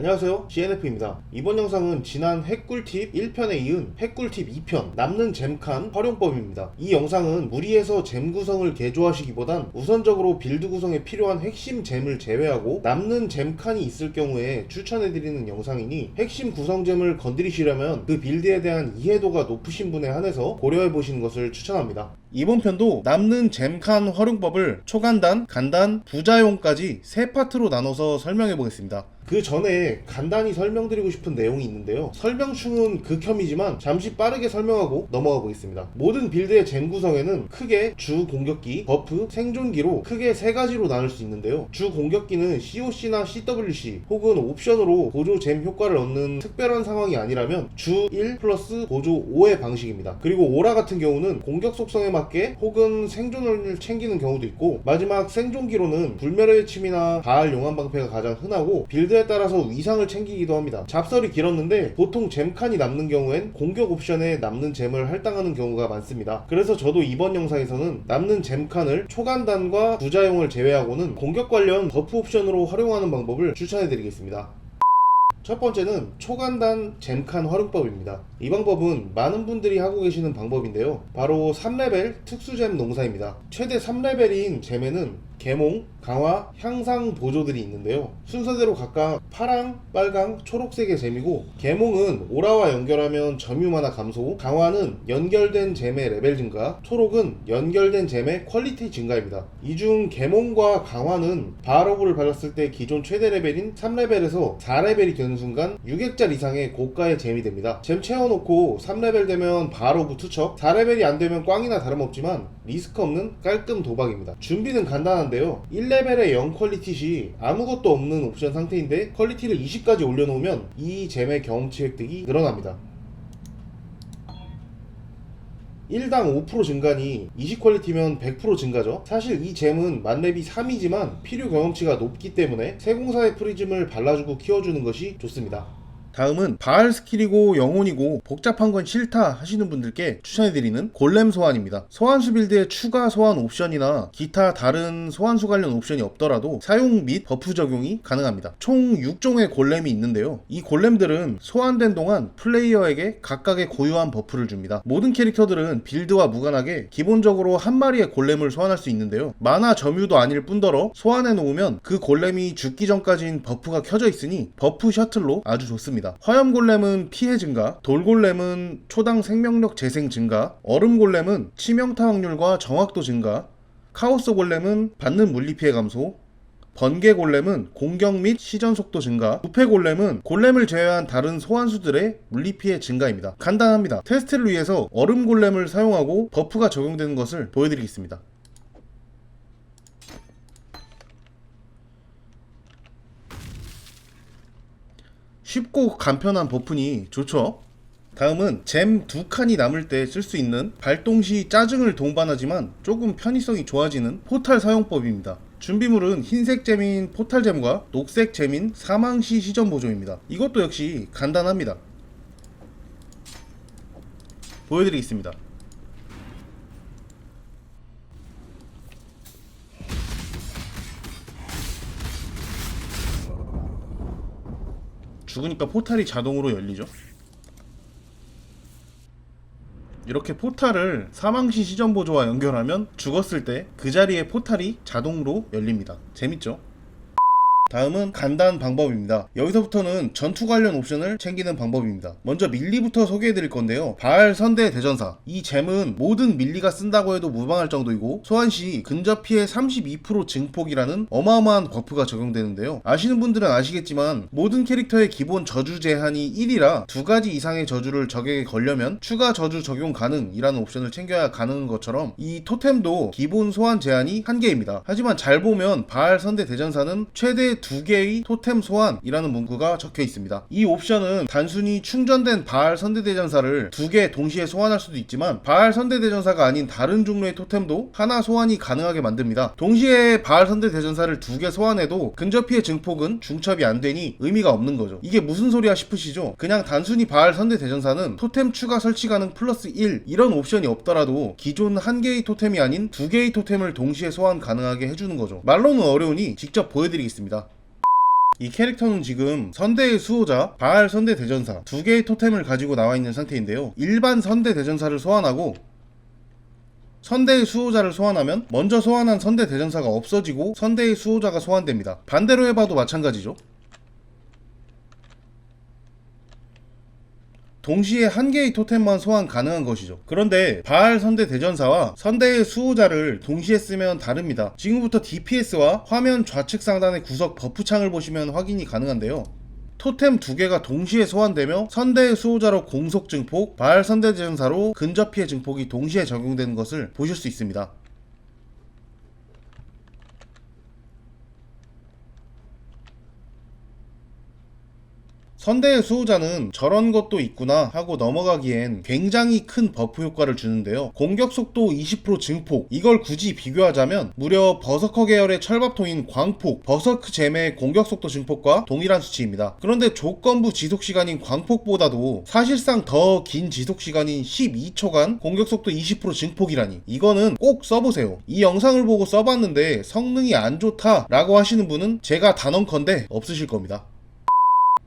안녕하세요. CNF입니다. 이번 영상은 지난 핵꿀팁 1편에 이은 핵꿀팁 2편 남는 잼칸 활용법입니다. 이 영상은 무리해서 잼 구성을 개조하시기보단 우선적으로 빌드 구성에 필요한 핵심 잼을 제외하고 남는 잼칸이 있을 경우에 추천해드리는 영상이니 핵심 구성 잼을 건드리시려면 그 빌드에 대한 이해도가 높으신 분에 한해서 고려해보시는 것을 추천합니다. 이번 편도 남는 잼칸 활용법을 초간단, 간단, 부자용까지 세 파트로 나눠서 설명해 보겠습니다. 그 전에 간단히 설명드리고 싶은 내용이 있는데요. 설명충은 극혐이지만 잠시 빠르게 설명하고 넘어가 보겠습니다. 모든 빌드의 잼 구성에는 크게 주 공격기, 버프, 생존기로 크게 세 가지로 나눌 수 있는데요. 주 공격기는 COC나 CWC 혹은 옵션으로 보조 잼 효과를 얻는 특별한 상황이 아니라면 주 1 플러스 보조 5의 방식입니다. 그리고 오라 같은 경우는 공격 속성에 맞게 혹은 생존을 챙기는 경우도 있고 마지막 생존기로는 불멸의 침이나 바알 용암 방패가 가장 흔하고 빌드 에 따라서 위상을 챙기기도 합니다. 잡설이 길었는데 보통 잼칸이 남는 경우엔 공격 옵션에 남는 잼을 할당하는 경우가 많습니다. 그래서 저도 이번 영상에서는 남는 잼칸을 초간단과 부자용을 제외하고는 공격 관련 버프 옵션으로 활용하는 방법을 추천해드리겠습니다. 첫 번째는 초간단 잼칸 활용법입니다. 이 방법은 많은 분들이 하고 계시는 방법인데요. 바로 3레벨 특수잼 농사입니다. 최대 3레벨인 잼에는 개몽, 강화, 향상 보조들이 있는데요. 순서대로 각각 파랑, 빨강, 초록색의 잼이고 개몽은 오라와 연결하면 점유 만화 감소, 강화는 연결된 잼의 레벨 증가, 초록은 연결된 잼의 퀄리티 증가입니다. 이중 개몽과 강화는 바로브를 발랐을 때 기존 최대 레벨인 3레벨에서 4레벨이 되는 순간 6획짤 이상의 고가의 잼이 됩니다. 잼 채워놓고 3레벨 되면 바로브 투척, 4레벨이 안 되면 꽝이나 다름없지만 리스크 없는 깔끔 도박입니다. 준비는 간단한 데요. 1레벨의 0 퀄리티 시 아무것도 없는 옵션 상태인데 퀄리티를 20까지 올려놓으면 이 잼의 경험치 획득이 늘어납니다. 1당 5% 증가니 20 퀄리티면 100% 증가죠. 사실 이 잼은 만렙이 3이지만 필요 경험치가 높기 때문에 세공사의 프리즘을 발라주고 키워주는 것이 좋습니다. 다음은 바알 스킬이고 영혼이고 복잡한 건 싫다 하시는 분들께 추천해드리는 골렘 소환입니다. 소환수 빌드에 추가 소환 옵션이나 기타 다른 소환수 관련 옵션이 없더라도 사용 및 버프 적용이 가능합니다. 총 6종의 골렘이 있는데요. 이 골렘들은 소환된 동안 플레이어에게 각각의 고유한 버프를 줍니다. 모든 캐릭터들은 빌드와 무관하게 기본적으로 한 마리의 골렘을 소환할 수 있는데요. 만화 점유도 아닐 뿐더러 소환해 놓으면 그 골렘이 죽기 전까지는 버프가 켜져 있으니 버프 셔틀로 아주 좋습니다. 화염 골렘은 피해 증가, 돌 골렘은 초당 생명력 재생 증가, 얼음 골렘은 치명타 확률과 정확도 증가, 카오스 골렘은 받는 물리 피해 감소, 번개 골렘은 공격 및 시전 속도 증가, 부패 골렘은 골렘을 제외한 다른 소환수들의 물리 피해 증가입니다. 간단합니다. 테스트를 위해서 얼음 골렘을 사용하고 버프가 적용되는 것을 보여드리겠습니다. 쉽고 간편한 버프니 좋죠. 다음은 잼 두 칸이 남을 때 쓸 수 있는 발동 시 짜증을 동반하지만 조금 편의성이 좋아지는 포탈 사용법입니다. 준비물은 흰색 잼인 포탈 잼과 녹색 잼인 사망시 시전 보조입니다. 이것도 역시 간단합니다. 보여드리겠습니다. 죽으니까 포탈이 자동으로 열리죠. 이렇게 포탈을 사망시 시전 보조와 연결하면 죽었을 때 그 자리에 포탈이 자동으로 열립니다. 재밌죠? 다음은 간단 방법입니다. 여기서부터는 전투 관련 옵션을 챙기는 방법입니다. 먼저 밀리부터 소개해 드릴 건데요. 바알 선대 대전사. 이 잼은 모든 밀리가 쓴다고 해도 무방할 정도이고 소환 시 근접 피해 32% 증폭이라는 어마어마한 버프가 적용되는데요. 아시는 분들은 아시겠지만 모든 캐릭터의 기본 저주 제한이 1이라 두 가지 이상의 저주를 적에게 걸려면 추가 저주 적용 가능이라는 옵션을 챙겨야 가능한 것처럼 이 토템도 기본 소환 제한이 한 개입니다. 하지만 잘 보면 바알 선대 대전사는 최대 두 개의 토템 소환이라는 문구가 적혀 있습니다. 이 옵션은 단순히 충전된 바알 선대대전사를 두 개 동시에 소환할 수도 있지만 바알 선대대전사가 아닌 다른 종류의 토템도 하나 소환이 가능하게 만듭니다. 동시에 바알 선대대전사를 두 개 소환해도 근접 피해 증폭은 중첩이 안 되니 의미가 없는 거죠. 이게 무슨 소리야 싶으시죠? 그냥 단순히 바알 선대대전사는 토템 추가 설치 가능 플러스 1 이런 옵션이 없더라도 기존 한 개의 토템이 아닌 두 개의 토템을 동시에 소환 가능하게 해주는 거죠. 말로는 어려우니 직접 보여드리겠습니다. 이 캐릭터는 지금 선대의 수호자, 바알 선대 대전사 두 개의 토템을 가지고 나와 있는 상태인데요. 일반 선대 대전사를 소환하고 선대의 수호자를 소환하면 먼저 소환한 선대 대전사가 없어지고 선대의 수호자가 소환됩니다. 반대로 해봐도 마찬가지죠. 동시에 한 개의 토템만 소환 가능한 것이죠. 그런데 바알 선대 대전사와 선대의 수호자를 동시에 쓰면 다릅니다. 지금부터 DPS와 화면 좌측 상단의 구석 버프창을 보시면 확인이 가능한데요. 토템 두 개가 동시에 소환되며 선대의 수호자로 공속 증폭, 바알 선대 대전사로 근접 피해 증폭이 동시에 적용되는 것을 보실 수 있습니다. 선대의 수호자는 저런 것도 있구나 하고 넘어가기엔 굉장히 큰 버프 효과를 주는데요. 공격 속도 20% 증폭. 이걸 굳이 비교하자면 무려 버서커 계열의 철밥통인 광폭, 버서크 잼의 공격 속도 증폭과 동일한 수치입니다. 그런데 조건부 지속 시간인 광폭보다도 사실상 더 긴 지속 시간인 12초간 공격 속도 20% 증폭이라니. 이거는 꼭 써보세요. 이 영상을 보고 써봤는데 성능이 안 좋다라고 하시는 분은 제가 단언컨대 없으실 겁니다.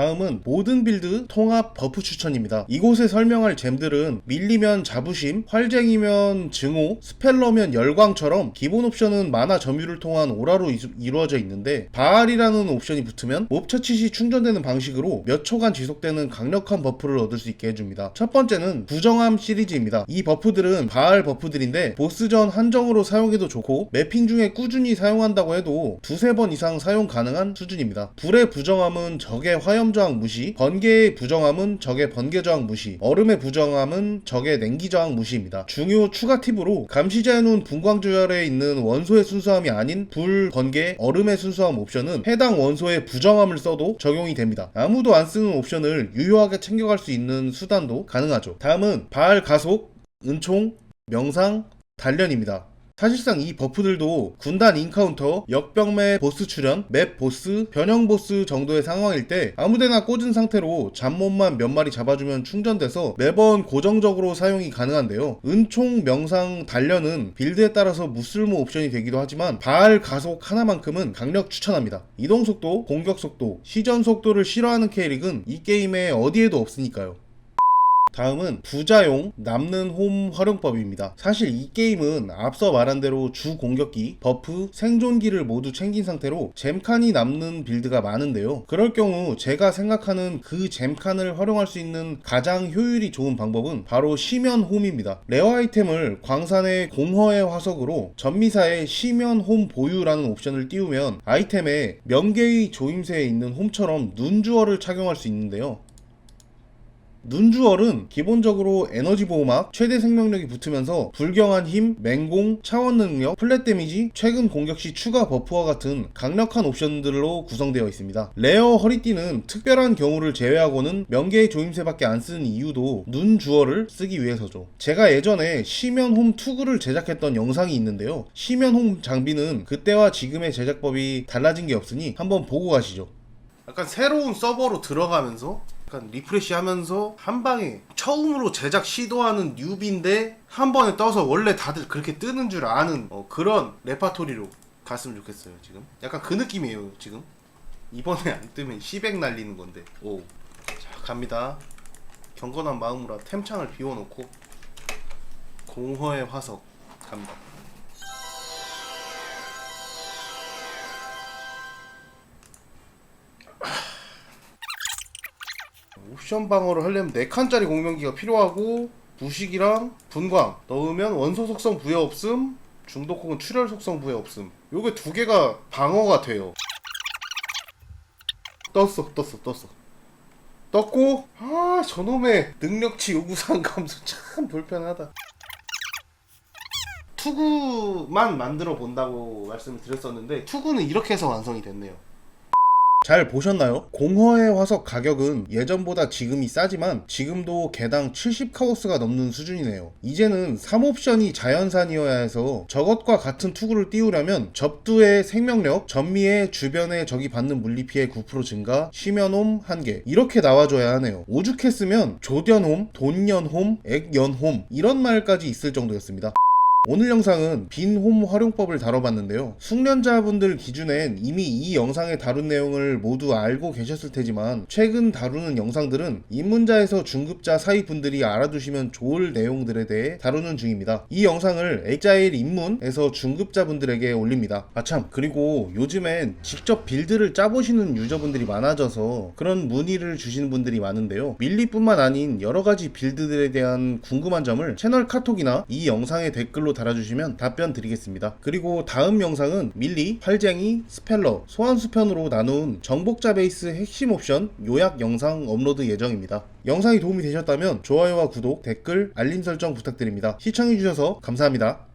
다음은 모든 빌드 통합 버프 추천입니다. 이곳에 설명할 잼들은 밀리면 자부심, 활쟁이면 증오, 스펠러면 열광처럼 기본 옵션은 만화 점유를 통한 오라로 이루- 이루어져 있는데 바알이라는 옵션이 붙으면 몹 처치 시 충전되는 방식으로 몇 초간 지속되는 강력한 버프를 얻을 수 있게 해줍니다. 첫 번째는 부정함 시리즈입니다. 이 버프들은 바알 버프들인데 보스전 한정으로 사용해도 좋고 매핑 중에 꾸준히 사용한다고 해도 두세 번 이상 사용 가능한 수준입니다. 불의 부정함은 적의 화염 저항 무시, 번개의 부정함은 적의 번개 저항 무시, 얼음의 부정함은 적의 냉기 저항 무시입니다. 중요 추가 팁으로 감시자에 놓은 분광조열에 있는 원소의 순수함이 아닌 불, 번개, 얼음의 순수함 옵션은 해당 원소의 부정함을 써도 적용이 됩니다. 아무도 안 쓰는 옵션을 유효하게 챙겨갈 수 있는 수단도 가능하죠. 다음은 바알 가속, 은총, 명상, 단련입니다. 사실상 이 버프들도 군단 인카운터, 역병매 보스 출연, 맵 보스, 변형 보스 정도의 상황일 때 아무데나 꽂은 상태로 잡몹만 몇 마리 잡아주면 충전돼서 매번 고정적으로 사용이 가능한데요. 은총, 명상, 단련은 빌드에 따라서 무쓸모 옵션이 되기도 하지만 바알 가속 하나만큼은 강력 추천합니다. 이동 속도, 공격 속도, 시전 속도를 싫어하는 캐릭은 이 게임에 어디에도 없으니까요. 다음은 부자용 남는 홈 활용법입니다. 사실 이 게임은 앞서 말한 대로 주 공격기, 버프, 생존기를 모두 챙긴 상태로 잼칸이 남는 빌드가 많은데요. 그럴 경우 제가 생각하는 그 잼칸을 활용할 수 있는 가장 효율이 좋은 방법은 바로 시면 홈입니다. 레어 아이템을 광산의 공허의 화석으로 전미사의 시면 홈 보유라는 옵션을 띄우면 아이템에 명계의 조임새에 있는 홈처럼 눈주어를 착용할 수 있는데요. 눈주얼은 기본적으로 에너지 보호막, 최대 생명력이 붙으면서 불경한 힘, 맹공, 차원 능력, 플랫 데미지, 최근 공격 시 추가 버프와 같은 강력한 옵션들로 구성되어 있습니다. 레어 허리띠는 특별한 경우를 제외하고는 명계의 조임새밖에 안 쓰는 이유도 눈주얼을 쓰기 위해서죠. 제가 예전에 시면홈 투구를 제작했던 영상이 있는데요. 시면홈 장비는 그때와 지금의 제작법이 달라진 게 없으니 한번 보고 가시죠. 약간 새로운 서버로 들어가면서 약간 리프레시 하면서 한 방에 처음으로 제작 시도하는 뉴비인데 한 번에 떠서 원래 다들 그렇게 뜨는 줄 아는 어, 그런 레파토리로 갔으면 좋겠어요 지금. 약간 그 느낌이에요 지금. 이번에 안 뜨면 시백 날리는 건데. 오자 갑니다. 경건한 마음으로 템창을 비워놓고 공허의 화석 갑니다 옵션 방어를 하려면 4칸짜리 공명기가 필요하고 부식이랑 분광 넣으면 원소 속성 부여 없음 중독 혹은 출혈 속성 부여 없음. 요게 두 개가 방어가 돼요. 떴어 떴어 떴어. 떴고 아 저놈의 능력치 요구사항 감소 참 불편하다. 투구만 만들어 본다고 말씀을 드렸었는데 투구는 이렇게 해서 완성이 됐네요 잘 보셨나요? 공허의 화석 가격은 예전보다 지금이 싸지만 지금도 개당 70카오스가 넘는 수준이네요. 이제는 3옵션이 자연산이어야 해서 저것과 같은 투구를 띄우려면 접두의 생명력, 전미의 주변에 적이 받는 물리피해 9% 증가, 심연홈 1개 이렇게 나와줘야 하네요. 오죽했으면 조련홈, 돈연홈, 액연홈 이런 말까지 있을 정도였습니다. 오늘 영상은 빈 홈 활용법을 다뤄봤는데요. 숙련자분들 기준엔 이미 이 영상에 다룬 내용을 모두 알고 계셨을 테지만 최근 다루는 영상들은 입문자에서 중급자 사이 분들이 알아두시면 좋을 내용들에 대해 다루는 중입니다. 이 영상을 액자일 입문에서 중급자분들에게 올립니다. 아참 그리고 요즘엔 직접 빌드를 짜보시는 유저분들이 많아져서 그런 문의를 주시는 분들이 많은데요. 밀리뿐만 아닌 여러 가지 빌드들에 대한 궁금한 점을 채널 카톡이나 이 영상의 댓글로 달아주시면 답변 드리겠습니다. 그리고 다음 영상은 밀리, 활쟁이, 스펠러, 소환수 편으로 나눈 정복자 베이스 핵심 옵션 요약 영상 업로드 예정입니다. 영상이 도움이 되셨다면 좋아요와 구독, 댓글, 알림 설정 부탁드립니다. 시청해주셔서 감사합니다.